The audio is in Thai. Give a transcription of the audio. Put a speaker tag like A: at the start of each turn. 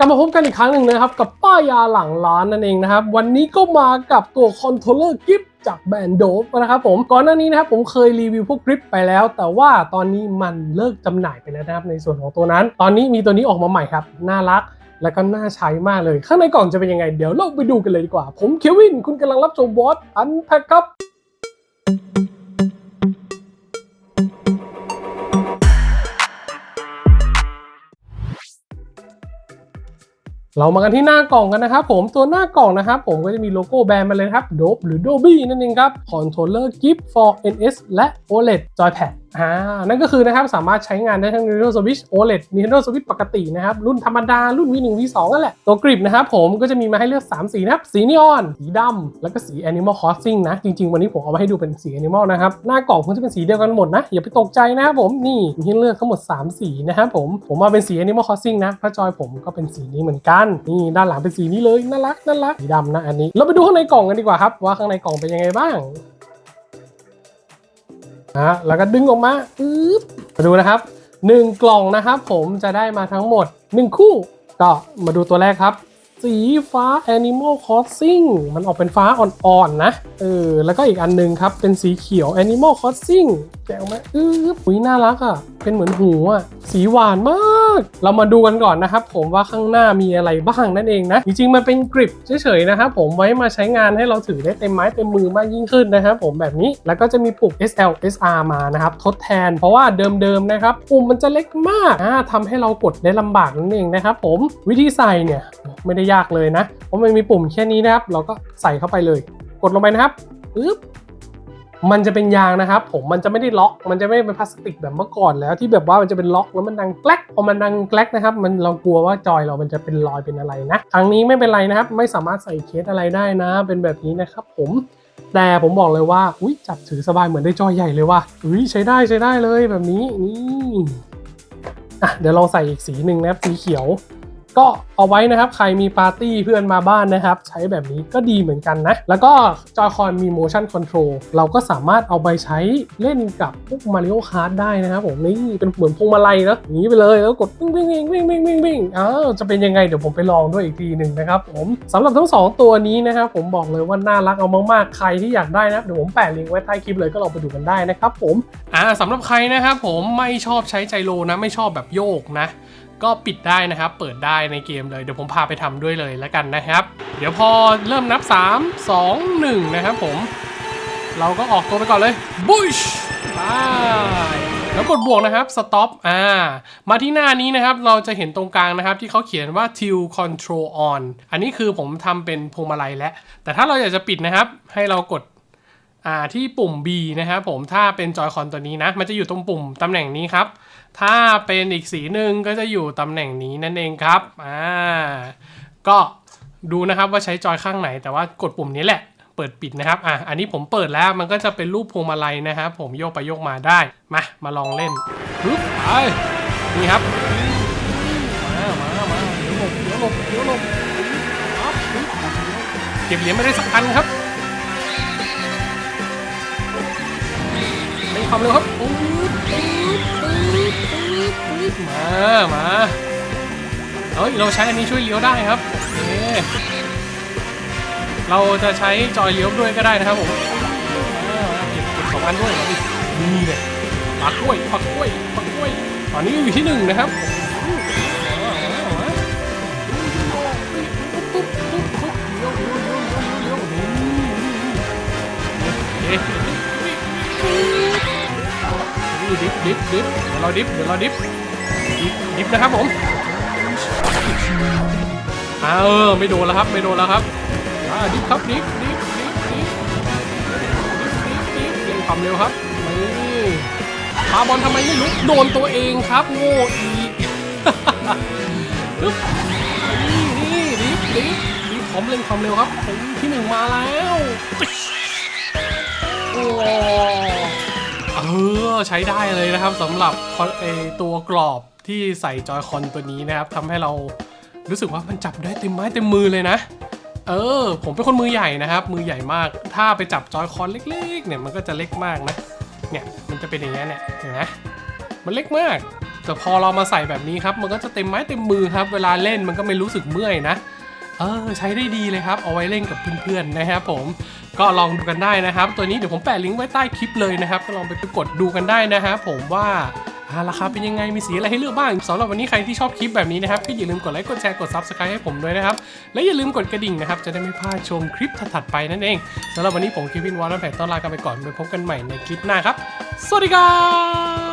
A: กลับมาพบกันอีกครั้งหนึ่งนะครับ กับป้ายาหลังร้านนั่นเองนะครับ วันนี้ก็มากับตัวคอนโทรลเลอร์กิฟจากแบรนด์โดฟนะครับผมก่อนหน้านี้นะครับผมเคยรีวิวพวกกริปไปแล้ว แต่ว่าตอนนี้มันเลิกจำหน่ายไปแล้วนะครับในส่วนของตัวนั้น ตอนนี้มีตัวนี้ออกมาใหม่ครับ น่ารักแล้วก็น่าใช้มากเลย ข้างในกล่องจะเป็นยังไง เดี๋ยวเราไปดูกันเลยดีกว่า ผมเควินคุณกำลังรับชมบอสอันแพคครับ เรามากันที่หน้ากล่องกันนะครับผมตัวหน้ากล่องนะครับผมก็จะมีโลโก้แบรนด์มาเลยครับโดบหรือ Dolby นั่นเองครับ Controller Gift for NS และ OLED Joypad อ่านั่นก็คือนะครับสามารถใช้งานได้ทั้ง Nintendo Switch OLED Nintendo Switch ปกตินะครับ รุ่นธรรมดา รุ่น V1 V2 นั่นแหละ ตัวกริปนะครับผมก็จะมีมาให้เลือก 3 สีนะครับ สีนีออน สีดำ แล้วก็สี Animal Crossing นะ จริง ๆ วันนี้ผมเอามาให้ดูเป็นสี Animal นะครับ หน้ากล่องคงจะเป็นสีเดียวกันหมดนะ อย่าไปตกใจนะครับผมนี่มีให้เลือกทั้งหมด 3 สีนะครับผมผมมาเป็นสี Animal Crossing นะพระจอยผมก็เป็นสีนี้เหมือนกันนี่ด้านหลังเป็นสีนี้เลยน่ารักน่ารักสีดำนะอันนี้ เราไปดูข้างในกล่องกันดีกว่าครับว่าข้างในกล่องเป็นยังไงบ้าง นะแล้วก็ดึงออกมาปึ๊บมาดูนะครับ 1 กล่องนะครับ ผมจะได้มาทั้งหมด 1 คู่ ก็มาดูตัวแรกครับ สีฟ้า Animal Crossing มันออกเป็นฟ้าอ่อนๆนะเออแล้วก็อีกอันหนึงครับ เป็นสีเขียว Animal Crossing แกะออกมอื้ออุ้ยน่ารักอะ่ะ เป็นเหมือนหูอะ่ะ สีหวานมาก เรามาดูกันก่อนนะครับ ผมว่าข้างหน้ามีอะไรบ้างนั่นเองนะ จริงๆ มันเป็นกริปเฉยๆนะครับผมไว้มาใช้งานให้เราถือได้เต็มไม้เต็มมือมากยิ่งขึ้นนะครับผมแบบนี้แล้วก็จะมีปุ่ม SL SR มานะครับ ทดแทน เพราะว่าเดิมๆนะครับปุ่มมันจะเล็กมากอ่าทำให้เรากดได้ลำบากนั่นเองนะครับผมวิธีใส่เนี่ยไม่ได้ยากเลยนะ เพราะมันมีปุ่มแค่นี้นะครับ เราก็ใส่เข้าไปเลย กดลงไปนะครับปึ๊บมันจะเป็นยางนะครับ ผมมันจะไม่ได้ล็อก มันจะไม่เป็นพลาสติกแบบเมื่อก่อนแล้วที่แบบว่ามันจะเป็นล็อกแล้วมันดังแกลกพอมันดังแกลกนะครับ มันเรากลัวว่าจอยเรามันจะเป็นรอยเป็นอะไรนะครั้งนี้ไม่เป็นไรนะครับ ไม่สามารถใส่เคสอะไรได้นะ เป็นแบบนี้นะครับ ผมแต่ผมบอกเลยว่าอุ้ยจับถือสบายเหมือนได้จอยใหญ่เลยว่ะอุ้ยใช้ได้ใช้ได้เลยแบบนี้นี่อะเดี๋ยวลองใส่อีกสีหนึ่งนะครับสีเขียว ก็เอาไว้นะครับใครมีปาร์ตี้เพื่อนมาบ้านนะครับ ใช้แบบนี้ก็ดีเหมือนกันนะ แล้วก็จอยคอนมี motion control เราก็สามารถเอาไปใช้เล่นกับพวก Mario Kart ได้นะครับผมนี่เป็นเหมือนพวงมาลัยนะอย่างนี้ไปเลยแล้วกดวิ่งวิ่งวิ่งวิ่งวิ่งวิ่งวิ่งอ้าวจะเป็นยังไงเดี๋ยวผมไปลองด้วยอีกทีหนึ่งนะครับผมสำหรับทั้งสองตัวนี้นะครับผมบอกเลยว่าน่ารักเอามากๆใครที่อยากได้นะเดี๋ยวผมแปะลิงก์ไว้ใต้คลิปเลยก็ลองไปดูกันได้นะครับผมอ่าสำหรับใครนะครับผมไม่ชอบใช้ไจโรนะไม่ชอบแบบโยกนะ ก็ปิดได้นะครับ เปิดได้ในเกมเลยเดี๋ยวผมพาไปทำด้วยเลยแล้วกันนะครับ เดี๋ยวพอเริ่มนับ 3 2 1 นะครับผม เราก็ออกตัวไปก่อนเลยบุชไปแล้วกดบวกนะครับ stop อ่า มาที่หน้านี้นะครับ เราจะเห็นตรงกลางนะครับ ที่เขาเขียนว่า till control on อันนี้คือผมทำเป็นพวงมาลัยแล้ว แต่ถ้าเราอยากจะปิดนะครับ ให้เรากด อ่าที่ปุ่ม B นะครับผมถ้าเป็นจอยคอนตัวนี้นะ มันจะอยู่ตรงปุ่มตำแหน่งนี้ครับ ถ้าเป็นอีกสีหนึ่งก็จะอยู่ตำแหน่งนี้นั่นเองครับอ่าก็ดูนะครับว่าใช้จอยข้างไหน แต่ว่ากดปุ่มนี้แหละเปิดปิดนะครับอะอันนี้ผมเปิดแล้วมันก็จะเป็นรูปพวงมาลัยนะครับผมโยกไปโยกมาได้มามาลองเล่นปึ๊บไปนี่ครับมามามาเดี๋ยวหลบเดี๋ยวหลบเดี๋ยวหลบเก็บเหรียญไม่ได้สักพันครับ ความเร็วครับปึ๊บปึ๊บปึ๊บปึ๊บปึ๊บมามาเอ้ยเราใช้อันนี้ช่วยเลี้ยวได้ครับโอเคเราจะใช้จอยเลี้ยวด้วยก็ได้นะครับผมเก็บเก็บสองอันด้วยเหรอดินี่เลยปักกล้วยปักกล้วยปักกล้วยตอนนี้อยู่ที่หนึ่งนะครับ ดิฟดิฟดิฟเดี๋ยวเราดิฟเดี๋ยวเราดิฟดิฟดิฟนะครับผมอ่าเออไม่โดนแล้วครับไม่โดนแล้วครับอ่าดิฟครับดิฟดิฟดิฟดิฟดิฟดิฟดิฟเร่งความเร็วครับนี่พาบอลทำไมไม่ลุกโดนตัวเองครับโง่อีกปึ๊บนี่นี่ดิฟดิฟดิฟผมเร่งความเร็วครับที่หนึ่งมาแล้วโอ้ ออใช้ได้เลยนะครับสำหรับคอนไอตัวกรอบที่ใส่จอยคอนตัวนี้นะครับทำให้เรารู้สึกว่ามันจับได้เต็มไม้เต็มมือเลยนะ เออ ผมเป็นคนมือใหญ่นะครับ มือใหญ่มาก ถ้าไปจับจอยคอนเล็ก ๆ เนี่ยมันก็จะเล็กมากนะ เนี่ยมันจะเป็นอย่างนี้เนี่ยเห็นไหมมันเล็กมาก แต่พอเรามาใส่แบบนี้ครับ มันก็จะเต็มไม้เต็มมือครับ เวลาเล่นมันก็ไม่รู้สึกเมื่อยนะ เออ ใช้ได้ดีเลยครับ เอาไว้เล่นกับเพื่อนๆนะครับผม ก็ลองดูกันได้นะครับ ตัวนี้เดี๋ยวผมแปะลิงก์ไว้ใต้คลิปเลยนะครับ ก็ลองไปกดดูกันได้นะครับผมว่าราคาเป็นยังไง มีสีอะไรให้เลือกบ้างสำหรับวันนี้ใครที่ชอบคลิปแบบนี้นะครับ ก็อย่าลืมกดไลค์ กดแชร์ กด Subscribe ให้ผมด้วยนะครับ และอย่าลืมกดกระดิ่งนะครับ จะได้ไม่พลาดชมคลิปถัดๆไปนั่นเองสำหรับวันนี้ผมคิวินวอลล์แพทต้องลากันไปก่อนไปพบกันใหม่ในคลิปหน้าครับ สวัสดีครับ